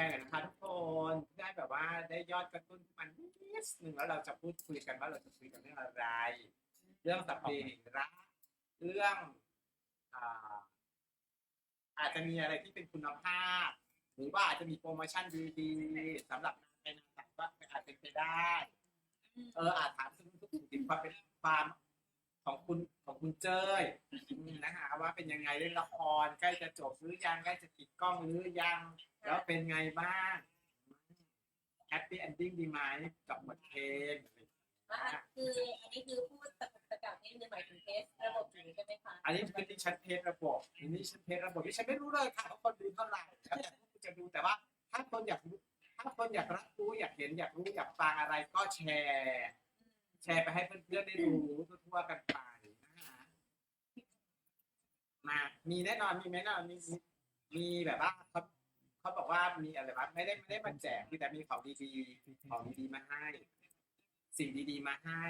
ร์หน่อยนะคะทุกคนได้แบบว่าได้ยอดกระตุ้นมันนิดนึงแล้วเราจะพูดคุยกันว่าเราจะคุยกันเรื่องอะไร เรื่องสัพเพเหระเรื่องอ่าอาจจะมีอะไรที่เป็นคุณภาพ หรือว่าอาจจะมีโปรโมชั่นดีๆสำหรับในนามสัตว์ว่าอาจเป็นไปได้ เอออาจถามถึงทุกสิ่งความเป็นความ ของคุณของคุณเจ้ยอืมนะคะว่าเป็นยังไงเล่นละครใกล้จะจบหรือยังใกล้จะปิดกล้องหรือยัง แล้วเป็นไงบ้างแฮปปี้เอนดิ้งดีไหมกับบทเพลงอะไรอย่างเงี้ยอะคืออันนี้คือพูดตะกุกตะกักนี่คือหมายถึงเทสระบบอยู่ใช่ไหมคะอันนี้คือที่ฉันเทสระบบอันนี้ฉันเทสระบบที่ฉันไม่รู้เลยค่ะว่าคนดูเท่าไหร่แล้วแต่พวกคุณจะดูแต่ว่าถ้าคนอยากรู้ถ้าคนอยากรับรู้อยากเห็นอยากรู้อยากฟังอะไรก็แชร์ แชร์ไปให้เพื่อนๆได้รู้ทั่วๆกันไปนะคะมามีแน่นอนมีแน่นอนมีมีมีแบบว่าเขาเขาบอกว่ามีอะไรวะไม่ได้ไม่ได้มาแจกมีแต่มีของดีๆของดีๆมาให้ สิ่งดีๆมาให้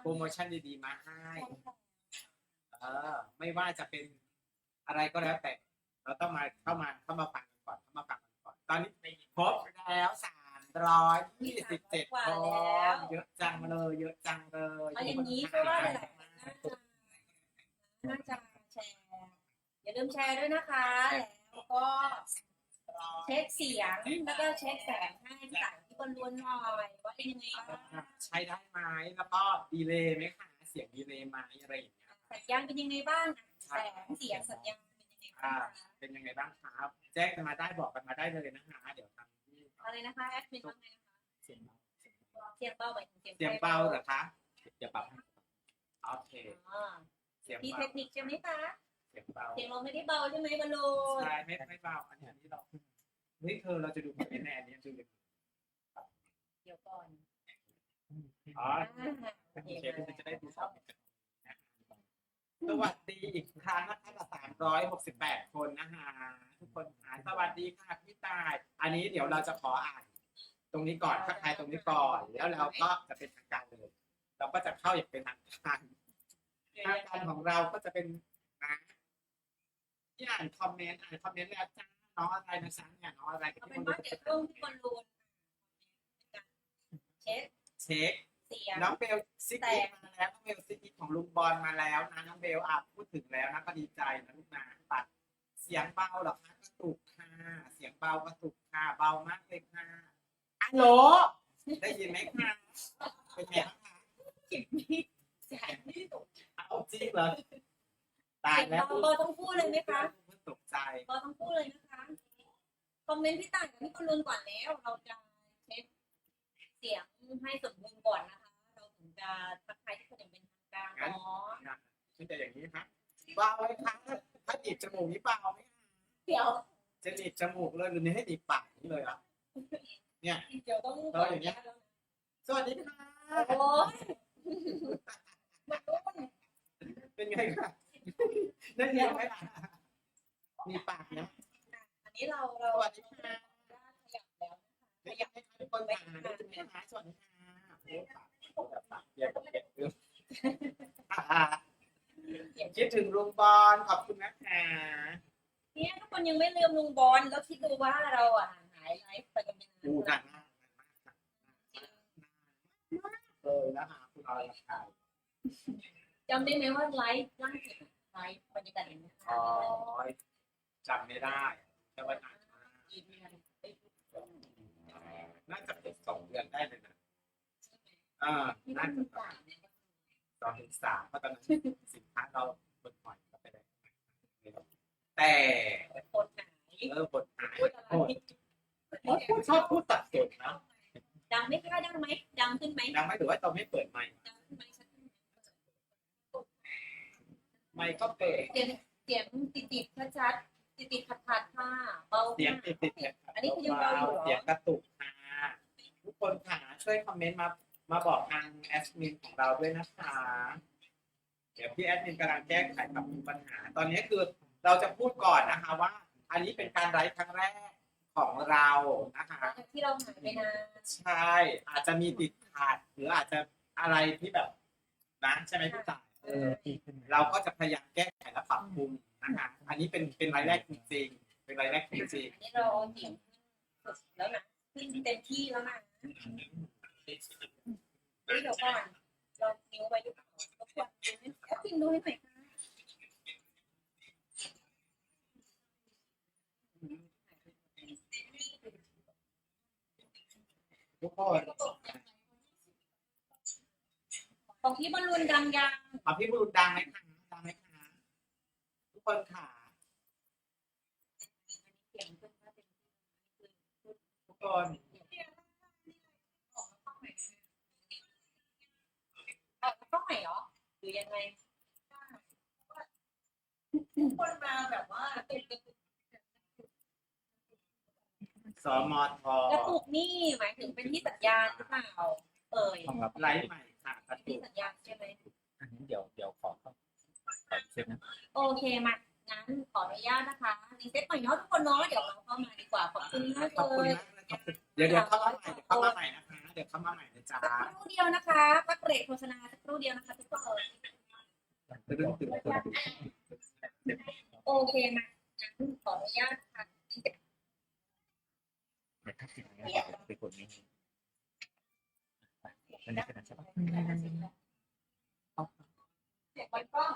โปรโมชั่นดีๆมาให้ เออ ไม่ว่าจะเป็นอะไรก็แล้วแต่ เราต้องมาเข้ามาเข้ามาฟังกันก่อนเข้ามาฟังกันก่อน ตอนนี้ครบแล้วสาม ร้อยยี่สิบเจ็ดคนเยอะจังเลยเยอะจังเลยเอาอย่างนี้เพราะว่าหลายๆคนน่าจะน่าจะแชร์ อย่าลืมแชร์ด้วยนะคะ แล้วก็เช็คเสียงแล้วก็เช็คแสงให้ที่ต่างที่บนล้วนหน่อยว่าเป็นยังไงบ้างใช้ได้ไหมแล้วก็ดีเลย์ไหมคะเสียงดีเลย์ไหมอะไรอย่างเงี้ยสัญญาณเป็นยังไงบ้างแสงเสียงสัญญาณเป็นยังไงบ้างเป็นยังไงบ้างครับ แจ้งกันมาได้บอกกันมาได้เลยนะคะเดี๋ยวทางที่ อะไรนะคะแอดมินว่าไงนะคะเสียงเบาเสียงเบาหมายถึงเสียงเสียงเบาเหรอคะเดี๋ยวปรับให้โอเค อ๋อเสียงมีเบาเทคนิคใช่ไหมคะเสียงเบาเสียงเราไม่ได้เบาใช่ไหมบอลลูนใช่ไม่ไม่เบาอันนี้อันนี้เราเฮ้ยเธอเราจะดูคอมเมนต์ในอันนี้ดูเลยเดี๋ยวก่อนอ๋อโอเคเพื่อนจะได้ดูสอบสวัสดีอีกครั้งนะคะกับสามร้อยหกสิบแปดคนนะคะทุก คนค่ะสวัสดีค่ะพี่ตาย อันนี้เดี๋ยวเราจะขออ่าน ตรงนี้ก่อนทักทายตรงนี้ก่อน แล้วเราก็จะเป็นทางการเลย เราก็จะเข้าอย่างเป็นทางการทางการของเราก็จะเป็นนะที่อ่านคอมเมนต์อ่านคอมเมนต์แล้วจ้าน้องอะไรนะจ๊ะเนี่ยน้องอะไรเอาเป็นว่าเดี๋ยวช่วงที่บอลลูนเช็คเช็คเสียงน้องเบลซิกอีกมาแล้วน้องเบลซิกอีกของลุงบอลมาแล้วนะน้องเบลอะพูดถึงแล้วนะก็ดีใจนะลูกนะปัดเสียงเบาเหรอคะกระตุกค่ะ เสียงเบากระตุกค่ะเบามากเลยค่ะอัลโหลได้ยินไหมคะเป็นไงบ้างคะเสียงนี่เสียงนี่ตกเอาจริงเหรอตายเสียงแล้วเบาเบอต้องพูดเลยไหมคะตกใจเบาต้องพูดเลยนะคะคอมเมนต์พี่ต่างกับพี่บอลลูนก่อนแล้ว เราจะเช็คเสียงให้สมบูรณ์ก่อนนะคะ เราถึงจะทักทายที่คนอย่างเป็นทางการเนาะคือจะอย่างนี้ครับเบาไหมคะถ้าหนีบจมูกนี่เบาไหมคะเดี๋ยว จะหนีบจมูกเลยหรือนี่ให้หนีบปากนี่เลยอะเดี๋ยวต้องเราอย่างเงี้ย สวัสดีค่ะโอ้ยมันรุ่นเป็นไงคะได้ยินไหมล่ะมีปากนะอันนี้เราเราสวัสดีค่ะขยับแล้วได้ยินไหมคะทุกคนค่ะได้ยินไหมคะสวัสดีค่ะโอ้ปากโอ้ปากเยี่ยมเยี่ยมเยี่ยมอ่าคิดถึงลุงบอลขอบคุณนะคะ เนี่ยทุกคนยังไม่ลืมลุงบอลแล้วคิดดูว่าเราอะห่างหายไลฟ์ไปกันเป็นดูหนันานกมากเลยนะคะคุณอรชัยจำได้ไหมว่าไลฟ์ล่าสุดไลฟ์บรรยากาศอย่างนี้อ๋อจำไม่ได้แต่ว่านานมากกี่เดือนน่าจะเป็นสองเดือนได้เลยนะอ่าที่น่าบ้านจะต่างเนี่ยสองถึงสามเพราะตอนนั้นสินค้าเราบนหอยก็ไปได้ แต่คนหายเออบทหายพูดอะไรพูดชอบพูดตัดสนนะดังไหมคะดังไหมดังขึ้นไหมยังไม่ถือว่าเราไม่เปิดไมค์ดังขึ้นไหมชัดขึ้นไหมไมค์ก็เปิดเสียงเสียงติดติดชัดชัดติดติดขัดขัดค่ะเบาเสียงติดติดอันนี้คือยังเบาอยู่เหรอเสียงกระตุกค่ะทุกคนค่ะช่วยคอมเมนต์มามาบอกทางแอดมินของเราด้วยนะคะเดี๋ยวพี่แอดมินกำลังแก้ไขปรับปรุงปัญหา ตอนนี้คือ เราจะพูดก่อนนะคะว่า อันนี้เป็นการไลฟ์ครั้งแรกของเรานะคะหลังจากที่เราหายไปนานใช่ อาจจะมีติดขัดหรืออาจจะอะไรที่แบบนะใช่ไหมพี่ต่ายเออเราก็จะพยายามแก้ไขและปรับปรุงนะคะอันนี้เป็นเป็นรายแรกจริงๆเป็นรายแรกจริงอันนี้เราเอาเสียงสแล้วนะขึ้นเต็มที่แล้วนะเฮ้ยเดี๋ยวก่อนเรานิ้วไว้หรือเปล่ารบกวนแอปพิมพ์ดูให้หน่อยค่ะ ทุกคนของพี่บอลลูนดังยังขอพี่บุรุษดังไหมคะดังไหมคะทุกคนค่ะเสียงขึ้นมาเต็มที่ทุกคนเออต้องไหนเหรอหรือยังไงคนมาแบบว่าติดกระตุก สมทกระตุกนี่หมายถึงเป็นที่สัญญาณหรือเปล่าเอ่ยต้องรับไลฟ์ใหม่ค่ะกระตุที่กสัญญาณใช่ไหมอันนี้เดี๋ยวเดี๋ยวขอเข้าขอเช็คนะโอเคมางั้นขออนุญาตนะคะรีเซ็ตใหม่เนาะทุกคนเนาะเดี๋ยวเราเข้ามาดีกว่าขอบคุณมากขอบเลคุณยมากเลยขอบคุณเดี๋ยวเดี๋ยวเข้ามาใหม่เดี๋ยวเข้ามาใหม่นะคะเดี๋ยวเข้ามาใหม่นะจ๊ะสักครู่เดียวนะคะพักเบรกโฆษณาสักครู่เดียวนะคะทุกคนตึ้งตึ้งตึ้งตึ้งโอเคมางั้นขออนุญาตนะ ไปกดนี้อันนี้กันใช่ปะเด็กงไว้กล้อง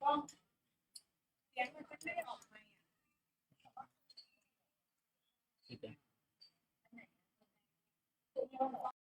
กล้องเสียงมันไม่ได้ออกมาอะ